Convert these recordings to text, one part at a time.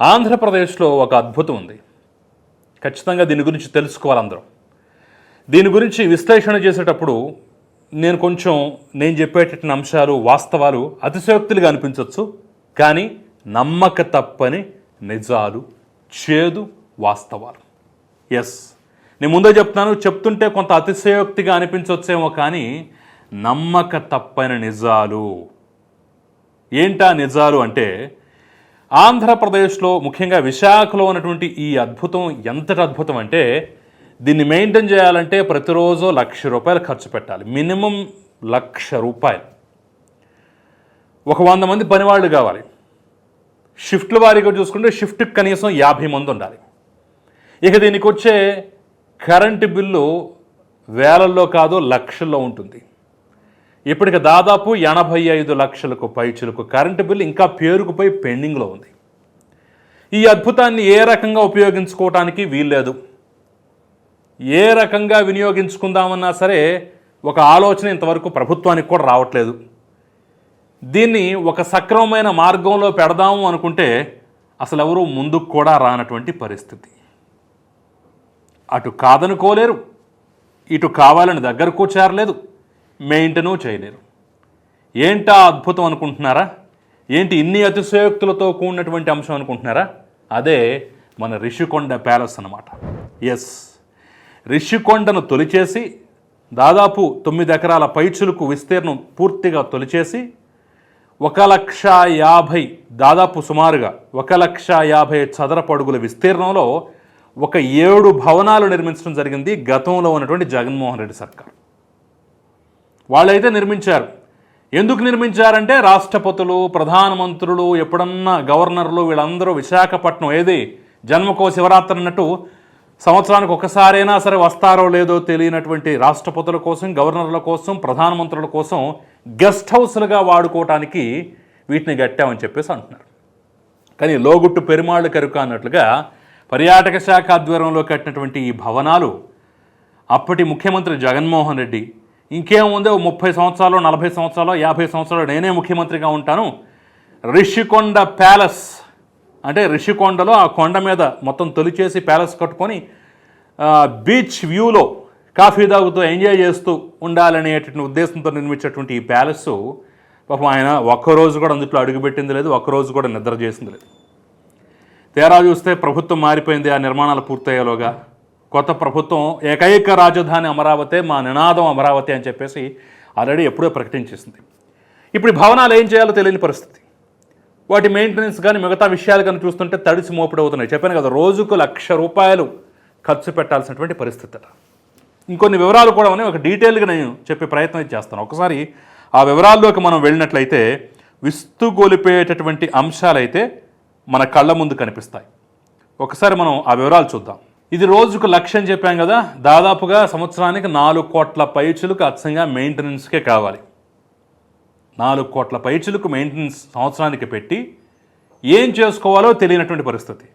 ఆంధ్రప్రదేశ్లో ఒక అద్భుతం ఉంది. ఖచ్చితంగా దీని గురించి తెలుసుకోవాలి అందరం. దీని గురించి విశ్లేషణ చేసేటప్పుడు నేను కొంచెం నేను చెప్పేటటువంటి అంశాలు వాస్తవాలు అతిశయోక్తులుగా అనిపించవచ్చు కానీ నమ్మక తప్పని నిజాలు చేదు వాస్తవాలు. ఎస్ నేను ముందే చెప్తున్నాను చెప్తుంటే కొంత అతిశయోక్తిగా అనిపించవచ్చేమో కానీ నమ్మక తప్పని నిజాలు. ఏంటా నిజాలు అంటే ఆంధ్రప్రదేశ్లో ముఖ్యంగా విశాఖలో ఉన్నటువంటి ఈ అద్భుతం ఎంతటి అద్భుతం అంటే దీన్ని మెయింటైన్ చేయాలంటే ప్రతిరోజు లక్ష రూపాయలు ఖర్చు పెట్టాలి. మినిమం లక్ష రూపాయలు. ఒక వంద మంది పనివాళ్ళు కావాలి. షిఫ్ట్ల వారీగా చూసుకుంటే షిఫ్ట్కి కనీసం యాభై మంది ఉండాలి. ఇక దీనికి వచ్చే కరెంటు బిల్లు వేలల్లో కాదు లక్షల్లో ఉంటుంది. ఇప్పటికి దాదాపు ఎనభై ఐదు లక్షలకు పైచులకు కరెంటు బిల్లు ఇంకా పేరుకుపోయి పెండింగ్లో ఉంది. ఈ అద్భుతాన్ని ఏ రకంగా ఉపయోగించుకోవటానికి వీల్లేదు. ఏ రకంగా వినియోగించుకుందామన్నా సరే ఒక ఆలోచన ఇంతవరకు ప్రభుత్వానికి కూడా రావట్లేదు. దీన్ని ఒక సక్రమమైన మార్గంలో పెడదాము అనుకుంటే అసలు ఎవరు ముందుకు కూడా రానటువంటి పరిస్థితి. అటు కాదనుకోలేరు ఇటు కావాలని దగ్గరకు చేరలేదు. మెయింటెను చేయలేరు. ఏంటా అద్భుతం అనుకుంటున్నారా? ఏంటి ఇన్ని అతిశయోక్తులతో కూడినటువంటి అంశం అనుకుంటున్నారా? అదే మన రిషికొండ ప్యాలెస్ అన్నమాట. ఎస్ రిషికొండను తొలిచేసి దాదాపు తొమ్మిది ఎకరాల పైచులకు విస్తీర్ణం పూర్తిగా తొలిచేసి ఒక లక్ష యాభై దాదాపు సుమారుగా ఒక లక్ష యాభై చదరపడుగుల విస్తీర్ణంలో ఒక ఏడు భవనాలు నిర్మించడం జరిగింది గతంలో ఉన్నటువంటి జగన్మోహన్ రెడ్డి సర్కార్. వాళ్ళైతే నిర్మించారు. ఎందుకు నిర్మించారంటే రాష్ట్రపతులు ప్రధానమంత్రులు ఎప్పుడన్నా గవర్నర్లు వీళ్ళందరూ విశాఖపట్నం ఏది జన్మకో శివరాత్రి అన్నట్టు సంవత్సరానికి ఒకసారైనా సరే వస్తారో లేదో తెలియనటువంటి రాష్ట్రపతుల కోసం గవర్నర్ల కోసం ప్రధానమంత్రుల కోసం గెస్ట్ హౌస్లుగా వాడుకోవటానికి వీటిని కట్టామని చెప్పేసి అంటున్నారు. కానీ లోగుట్టు పెరుమాళ్ళు కరుక అన్నట్లుగా పర్యాటక శాఖ ఆధ్వర్యంలో కట్టినటువంటి ఈ భవనాలు అప్పటి ముఖ్యమంత్రి జగన్మోహన్ రెడ్డి ఇంకేముంది ఓ ముప్పై సంవత్సరాలు నలభై సంవత్సరాలు యాభై సంవత్సరాలు నేనే ముఖ్యమంత్రిగా ఉంటాను. రిషికొండ ప్యాలెస్ అంటే రిషికొండలో ఆ కొండ మీద మొత్తం తొలిచేసి ప్యాలెస్ కట్టుకొని బీచ్ వ్యూలో కాఫీ తాగుతూ ఎంజాయ్ చేస్తూ ఉండాలనేటువంటి ఉద్దేశంతో నిర్మించేటువంటి ఈ ప్యాలెస్ పాపం ఆయన ఒక్కరోజు కూడా అందులో అడుగుపెట్టింది లేదు ఒక్కరోజు కూడా నిద్ర చేసింది లేదు. తేరా చూస్తే ప్రభుత్వం మారిపోయింది ఆ నిర్మాణాలు పూర్తయ్యేలోగా. కొత్త ప్రభుత్వం ఏకైక రాజధాని అమరావతి మా నినాదం అమరావతి అని చెప్పేసి ఆల్రెడీ ఎప్పుడో ప్రకటించేసింది. ఇప్పుడు భవనాలు ఏం చేయాలో తెలియని పరిస్థితి. వాటి మెయింటెనెన్స్ కానీ మిగతా విషయాలు కానీ చూస్తుంటే తడిసి మోపుడు అవుతున్నాయి చెప్పాను కదా రోజుకు లక్ష రూపాయలు ఖర్చు పెట్టాల్సినటువంటి పరిస్థితి. అట ఇంకొన్ని వివరాలు కూడా ఉన్నాయి. ఒక డీటెయిల్గా నేను చెప్పే ప్రయత్నం చేస్తాను. ఒకసారి ఆ వివరాల్లోకి మనం వెళ్ళినట్లయితే విస్తుగొలిపేటటువంటి అంశాలైతే మన కళ్ళ ముందు కనిపిస్తాయి. ఒకసారి మనం ఆ వివరాలు చూద్దాం. ఇది రోజుకు లక్ష్యం చెప్పాం కదా. దాదాపుగా సంవత్సరానికి నాలుగు కోట్ల పైచులకు అచ్చంగా మెయింటెనెన్స్కే కావాలి. నాలుగు కోట్ల పైచులకు మెయింటెనెన్స్ సంవత్సరానికి పెట్టి ఏం చేసుకోవాలో తెలియనటువంటి పరిస్థితి.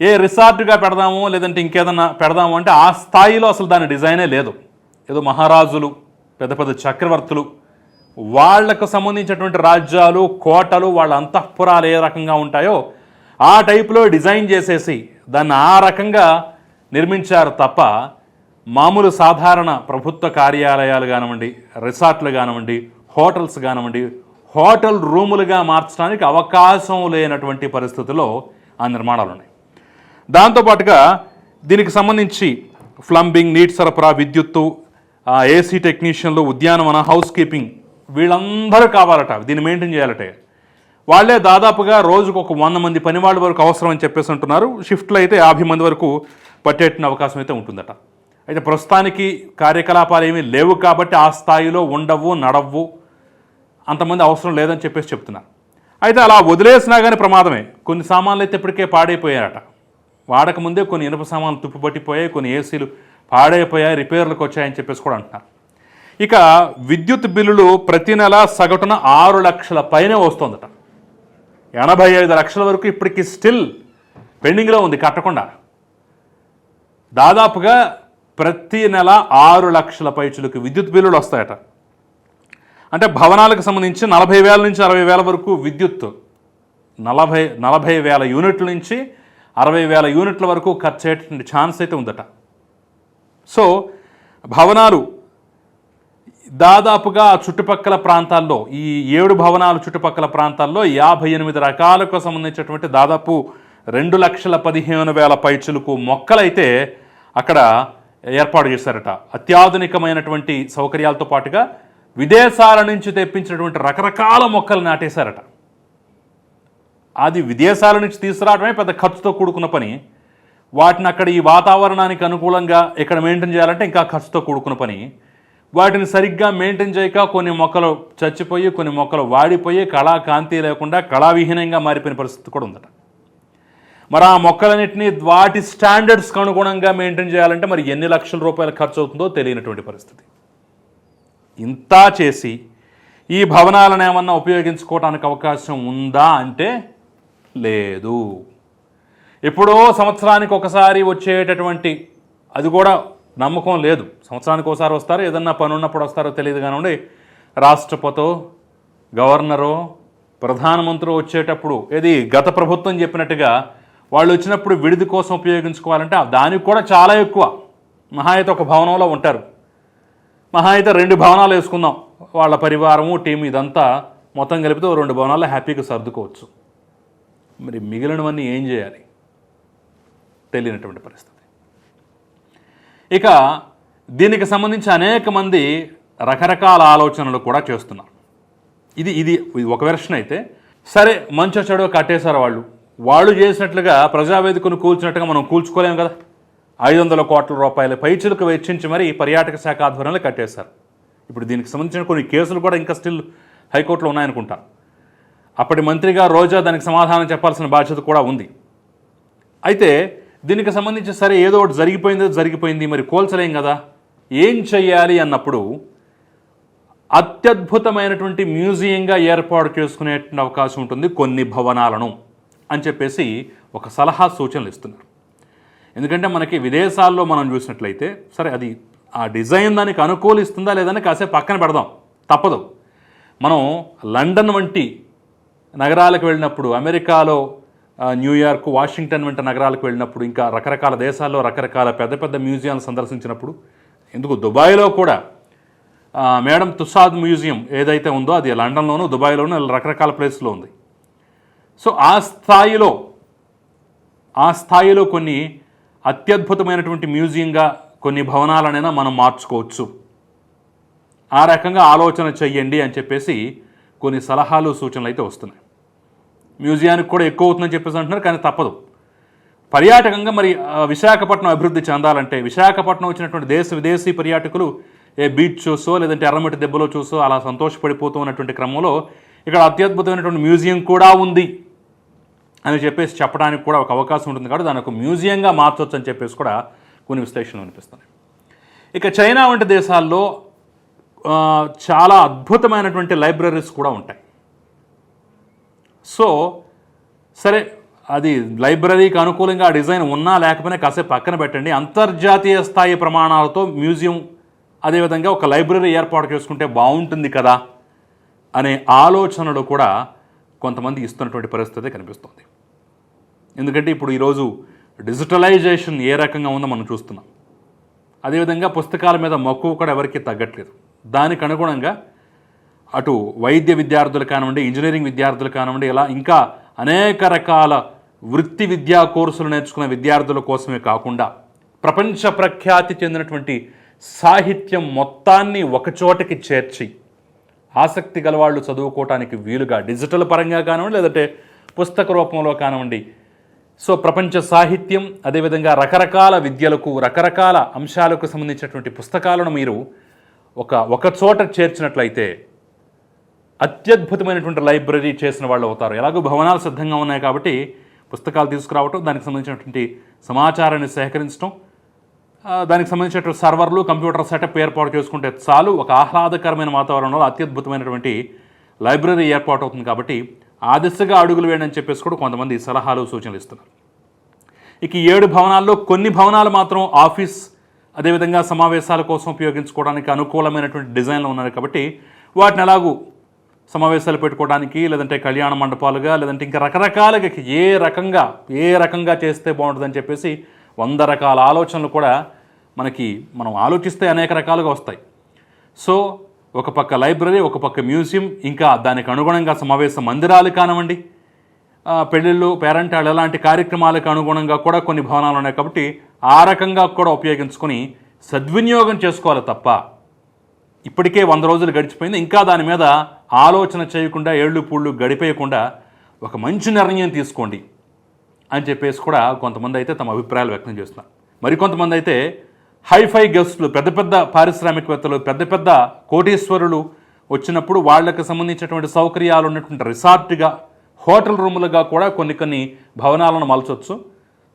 ఏ రిసార్ట్గా పెడదాము లేదంటే ఇంకేదన్నా పెడదాము అంటే ఆ స్థాయిలో అసలు దాని డిజైనే లేదు. ఏదో మహారాజులు పెద్ద పెద్ద చక్రవర్తులు వాళ్ళకు సంబంధించినటువంటి రాజ్యాలు కోటలు వాళ్ళ అంతఃపురాలు ఏ రకంగా ఉంటాయో ఆ టైపులో డిజైన్ చేసేసి దాన్ని ఆ రకంగా నిర్మించారు తప్ప మామూలు సాధారణ ప్రభుత్వ కార్యాలయాలు కానివ్వండి రిసార్ట్లు కానివ్వండి హోటల్స్ కానివ్వండి హోటల్ రూములుగా మార్చడానికి అవకాశం లేనటువంటి పరిస్థితుల్లో ఆ నిర్మాణాలు ఉన్నాయి. దాంతోపాటుగా దీనికి సంబంధించి ప్లంబింగ్ నీటి సరఫరా విద్యుత్తు ఏసీ టెక్నీషియన్లు ఉద్యానవన హౌస్ కీపింగ్ వీళ్ళందరూ కావాలట. దీన్ని మెయింటైన్ చేయాలటే. వాళ్ళే దాదాపుగా రోజుకు ఒక వంద మంది పని వాళ్ళ వరకు అవసరం అని చెప్పేసి అంటున్నారు. షిఫ్ట్లు అయితే యాభై మంది వరకు పట్టేట్టిన అవకాశం అయితే ఉంటుందట. అయితే ప్రస్తుతానికి కార్యకలాపాలు ఏమీ లేవు కాబట్టి ఆ స్థాయిలో ఉండవు నడవు అంతమంది అవసరం లేదని చెప్పేసి చెప్తున్నారు అయితే అలా వదిలేసినా కానీ ప్రమాదమే. కొన్ని సామాన్లు అయితే ఇప్పటికే పాడైపోయారట వాడకముందే కొన్ని ఇనుప సామాన్లు తుప్పుపట్టిపోయాయి కొన్ని ఏసీలు పాడైపోయాయి రిపేర్లకు వచ్చాయని చెప్పేసి కూడా అంటున్నారు. ఇక విద్యుత్ బిల్లులు ప్రతి నెల సగటున ఆరు లక్షల పైనే వస్తుందట. ఎనభై ఐదు లక్షల వరకు ఇప్పటికి స్టిల్ పెండింగ్లో ఉంది కట్టకుండా. దాదాపుగా ప్రతి నెల ఆరు లక్షల పైచులకు విద్యుత్ బిల్లులు వస్తాయట. అంటే భవనాలకు సంబంధించి నలభై వేల నుంచి అరవై వేల వరకు విద్యుత్ నలభై నలభై వేల యూనిట్ల నుంచి అరవై వేల యూనిట్ల వరకు ఖర్చు అయ్యేటువంటి ఛాన్స్ అయితే ఉందట. సో భవనాలు దాదాపుగా చుట్టుపక్కల ప్రాంతాల్లో ఈ ఏడు భవనాలు చుట్టుపక్కల ప్రాంతాల్లో యాభై ఎనిమిది రకాలకు సంబంధించినటువంటి దాదాపు రెండు లక్షల పదిహేను వేల పైచులకు మొక్కలైతే అక్కడ ఏర్పాటు చేశారట. అత్యాధునికమైనటువంటి సౌకర్యాలతో పాటుగా విదేశాల నుంచి తెప్పించినటువంటి రకరకాల మొక్కలు నాటేశారట. అది విదేశాల నుంచి తీసుకురావడమే పెద్ద ఖర్చుతో కూడుకున్న పని. వాటిని అక్కడ ఈ వాతావరణానికి అనుకూలంగా ఇక్కడ మెయింటైన్ చేయాలంటే ఇంకా ఖర్చుతో కూడుకున్న పని. వాటిని సరిగ్గా మెయింటైన్ చేయక కొన్ని మొక్కలు చచ్చిపోయి కొన్ని మొక్కలు వాడిపోయి కళా కాంతి లేకుండా కళావిహీనంగా మారిపోయిన పరిస్థితి కూడా ఉందట. మరి ఆ మొక్కలన్నింటినీ వాటి స్టాండర్డ్స్కి అనుగుణంగా మెయింటైన్ చేయాలంటే మరి ఎన్ని లక్షల రూపాయలు ఖర్చు అవుతుందో తెలియనటువంటి పరిస్థితి. ఇంత చేసి ఈ భవనాలను ఏమన్నా ఉపయోగించుకోవడానికి అవకాశం ఉందా అంటే లేదు. ఎప్పుడో సంవత్సరానికి ఒకసారి వచ్చేటటువంటి అది కూడా నమ్మకం లేదు. సంవత్సరానికి ఒకసారి వస్తారు ఏదన్నా పని ఉన్నప్పుడు వస్తారో తెలియదు కానివ్వండి రాష్ట్రపతో గవర్నరో ప్రధానమంత్రి వచ్చేటప్పుడు ఇది గత ప్రభుత్వం చెప్పినట్టుగా వాళ్ళు వచ్చినప్పుడు విడిది కోసం ఉపయోగించుకోవాలంటే దానికి కూడా చాలా ఎక్కువ. మహా అయితే ఒక భవనంలో ఉంటారు. మహా అయితే రెండు భవనాలు వేసుకుందాం. వాళ్ళ పరివారము టీం ఇదంతా మొత్తం కలిపితే ఓ రెండు భవనాల్లో హ్యాపీగా సర్దుకోవచ్చు. మరి మిగిలినవన్నీ ఏం చేయాలి? తెలియనటువంటి పరిస్థితి. ఇక దీనికి సంబంధించి అనేక మంది రకరకాల ఆలోచనలు కూడా చేస్తున్నారు. ఇది ఇది ఇది ఒక వెర్షన్ అయితే సరే మంచి చెడు కట్టేశారు వాళ్ళు. వాళ్ళు చేసినట్లుగా ప్రజావేదికను కూల్చినట్టుగా మనం కూల్చుకోలేము కదా? ఐదు వందల కోట్ల రూపాయల పైచులకు వెచ్చించి మరీ పర్యాటక శాఖ ఆధ్వర్యంలో కట్టేశారు. ఇప్పుడు దీనికి సంబంధించిన కొన్ని కేసులు కూడా ఇంకా స్టిల్ హైకోర్టులో ఉన్నాయనుకుంటా. అప్పటి మంత్రిగా రోజా దానికి సమాధానం చెప్పాల్సిన బాధ్యత కూడా ఉంది. అయితే దీనికి సంబంధించి సరే ఏదో ఒకటి జరిగిపోయిందో జరిగిపోయింది మరి కోల్చలేం కదా? ఏం చెయ్యాలి అన్నప్పుడు అత్యద్భుతమైనటువంటి మ్యూజియంగా ఏర్పాటు చేసుకునే అవకాశం ఉంటుంది కొన్ని భవనాలను అని చెప్పేసి ఒక సలహా సూచనలు ఇస్తున్నారు. ఎందుకంటే మనకి విదేశాల్లో మనం చూసినట్లయితే సరే అది ఆ డిజైన్ దానికి అనుకూలిస్తుందా లేదని కాసేపు పక్కన పెడదాం. తప్పదు. మనం లండన్ వంటి నగరాలకు వెళ్ళినప్పుడు అమెరికాలో న్యూయార్క్ వాషింగ్టన్ వంటి నగరాలకు వెళ్ళినప్పుడు ఇంకా రకరకాల దేశాల్లో రకరకాల పెద్ద పెద్ద మ్యూజియాలు సందర్శించినప్పుడు ఎందుకు దుబాయ్లో కూడా మేడం తుసాద్ మ్యూజియం ఏదైతే ఉందో అది లండన్లోనూ దుబాయ్లోనూ రకరకాల ప్లేస్లో ఉంది. సో ఆ స్థాయిలో ఆ స్థాయిలో కొన్ని అత్యద్భుతమైనటువంటి మ్యూజియంగా కొన్ని భవనాలనైనా మనం మార్చుకోవచ్చు. ఆ రకంగా ఆలోచన చెయ్యండి అని చెప్పేసి కొన్ని సలహాలు సూచనలు అయితే వస్తున్నాయి. మ్యూజియానికి కూడా ఎక్కువ అవుతుందని చెప్పేసి అంటున్నారు కానీ తప్పదు. పర్యాటకంగా మరి విశాఖపట్నం అభివృద్ధి చెందాలంటే విశాఖపట్నం వచ్చినటువంటి దేశ విదేశీ పర్యాటకులు ఏ బీచ్ చూసో లేదంటే ఎర్రమట్టి దెబ్బలో చూసో అలా సంతోషపడిపోతూ ఉన్నటువంటి క్రమంలో ఇక్కడ అత్యద్భుతమైనటువంటి మ్యూజియం కూడా ఉంది అని చెప్పేసి చెప్పడానికి కూడా ఒక అవకాశం ఉంటుంది. కాబట్టి దాని ఒక మ్యూజియంగా మార్చవచ్చు అని చెప్పేసి కూడా కొన్ని విశ్లేషణలు అనిపిస్తున్నాయి ఇక చైనా వంటి దేశాల్లో చాలా అద్భుతమైనటువంటి లైబ్రరీస్ కూడా ఉంటాయి. సో సరే అది లైబ్రరీకి అనుకూలంగా ఆ డిజైన్ ఉన్నా లేకపోయినా కాసేపు పక్కన పెట్టండి. అంతర్జాతీయ స్థాయి ప్రమాణాలతో మ్యూజియం అదేవిధంగా ఒక లైబ్రరీ ఏర్పాటు చేసుకుంటే బాగుంటుంది కదా అనే ఆలోచనలు కూడా కొంతమంది ఇస్తున్నటువంటి పరిస్థితి కనిపిస్తుంది. ఎందుకంటే ఇప్పుడు ఈరోజు డిజిటలైజేషన్ ఏ రకంగా ఉందో మనం చూస్తున్నాం. అదేవిధంగా పుస్తకాల మీద మక్కువ కూడా ఎవరికీ తగ్గట్లేదు. దానికి అనుగుణంగా అటు వైద్య విద్యార్థులు కానివ్వండి ఇంజనీరింగ్ విద్యార్థులు కానివ్వండి ఇలా ఇంకా అనేక రకాల వృత్తి విద్యా కోర్సులు నేర్చుకున్న విద్యార్థుల కోసమే కాకుండా ప్రపంచ ప్రఖ్యాతి చెందినటువంటి సాహిత్యం మొత్తాన్ని ఒకచోటకి చేర్చి ఆసక్తి గలవాళ్ళు చదువుకోవటానికి వీలుగా డిజిటల్ పరంగా కానివ్వండి లేదంటే పుస్తక రూపంలో కానివ్వండి. సో ప్రపంచ సాహిత్యం అదేవిధంగా రకరకాల విద్యలకు రకరకాల అంశాలకు సంబంధించినటువంటి పుస్తకాలను మీరు ఒక ఒక చోట చేర్చినట్లయితే అత్యద్భుతమైనటువంటి లైబ్రరీ చేసిన వాళ్ళు అవుతారు. ఎలాగో భవనాలు సిద్ధంగా ఉన్నాయి కాబట్టి పుస్తకాలు తీసుకురావటం దానికి సంబంధించినటువంటి సమాచారాన్ని సేకరించడం దానికి సంబంధించినటువంటి సర్వర్లు కంప్యూటర్ సెటప్ ఏర్పాటు చేసుకుంటే చాలు ఒక ఆహ్లాదకరమైన వాతావరణంలో అత్యద్భుతమైనటువంటి లైబ్రరీ ఏర్పాటు అవుతుంది కాబట్టి ఆ దిశగా అడుగులు వేయండి అని చెప్పేసి కూడా కొంతమంది సలహాలు సూచనలు ఇస్తున్నారు. ఇక ఏడు భవనాల్లో కొన్ని భవనాలు మాత్రం ఆఫీస్ అదేవిధంగా సమావేశాల కోసం ఉపయోగించుకోవడానికి అనుకూలమైనటువంటి డిజైన్లు ఉన్నాయి కాబట్టి వాటిని ఎలాగూ సమావేశాలు పెట్టుకోవడానికి లేదంటే కళ్యాణ మండపాలుగా లేదంటే ఇంకా రకరకాలుగా ఏ రకంగా ఏ రకంగా చేస్తే బాగుంటుందని చెప్పేసి వంద రకాల ఆలోచనలు కూడా మనకి మనం ఆలోచిస్తే అనేక రకాలుగా వస్తాయి. సో ఒక పక్క లైబ్రరీ ఒక పక్క మ్యూజియం ఇంకా దానికి అనుగుణంగా సమావేశ మందిరాలు కానివ్వండి పెళ్ళిళ్ళు పేరెంటాళ్ళు ఇలాంటి కార్యక్రమాలకు అనుగుణంగా కూడా కొన్ని భవనాలు ఉన్నాయి కాబట్టి ఆ రకంగా కూడా ఉపయోగించుకొని సద్వినియోగం చేసుకోవాలి తప్ప ఇప్పటికే వంద రోజులు గడిచిపోయింది. ఇంకా దాని మీద ఆలోచన చేయకుండా ఏళ్ళు పూళ్ళు గడిపేయకుండా ఒక మంచి నిర్ణయం తీసుకోండి అని చెప్పేసి కూడా కొంతమంది అయితే తమ అభిప్రాయాలు వ్యక్తం చేస్తున్నారు. మరికొంతమంది అయితే హైఫై గెస్టులు పెద్ద పెద్ద పారిశ్రామికవేత్తలు పెద్ద పెద్ద కోటీశ్వరులు వచ్చినప్పుడు వాళ్ళకి సంబంధించినటువంటి సౌకర్యాలు ఉన్నటువంటి రిసార్ట్గా హోటల్ రూములుగా కూడా కొన్ని కొన్ని భవనాలను మలచొచ్చు.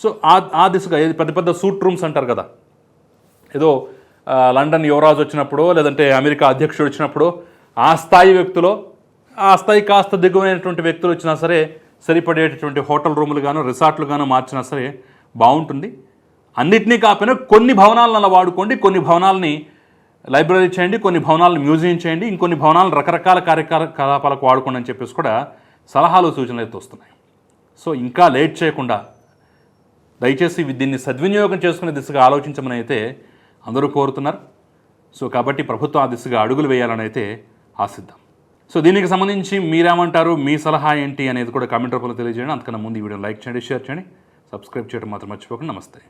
సో ఆ ఆ దిశగా పెద్ద పెద్ద సూట్ రూమ్స్ అంటారు కదా. ఏదో లండన్ యువరాజు వచ్చినప్పుడు లేదంటే అమెరికా అధ్యక్షుడు వచ్చినప్పుడు ఆ స్థాయి వ్యక్తులు ఆ స్థాయి కాస్త దిగువైనటువంటి వ్యక్తులు వచ్చినా సరే సరిపడేటటువంటి హోటల్ రూములు గాను రిసార్ట్లు గాను మార్చినా సరే బాగుంటుంది. అన్నిటినీ కాకపోయినా కొన్ని భవనాలను అలా వాడుకోండి కొన్ని భవనాలని లైబ్రరీ చేయండి కొన్ని భవనాలను మ్యూజియం చేయండి ఇంకొన్ని భవనాలను రకరకాల కార్యకలాపాలకు వాడుకోండి అని చెప్పేసి కూడా సలహాలు సూచనలు అయితే వస్తున్నాయి. సో ఇంకా లేట్ చేయకుండా దయచేసి దీన్ని సద్వినియోగం చేసుకునే దిశగా ఆలోచించమని అయితే అందరూ కోరుతున్నారు. సో కాబట్టి ప్రభుత్వం ఆ దిశగా అడుగులు వేయాలని అయితే ఆశిద్దాం. సో దీనికి సంబంధించి మీరేమంటారు? మీ సలహా ఏంటి అనేది కూడా కామెంట్ రూపంలో తెలియజేయండి. అంతకన్నా ముందు ఈ వీడియో లైక్ చేయండి షేర్ చేయండి. సబ్స్క్రైబ్ చేయడం మాత్రం మర్చిపోకండి. నమస్తే.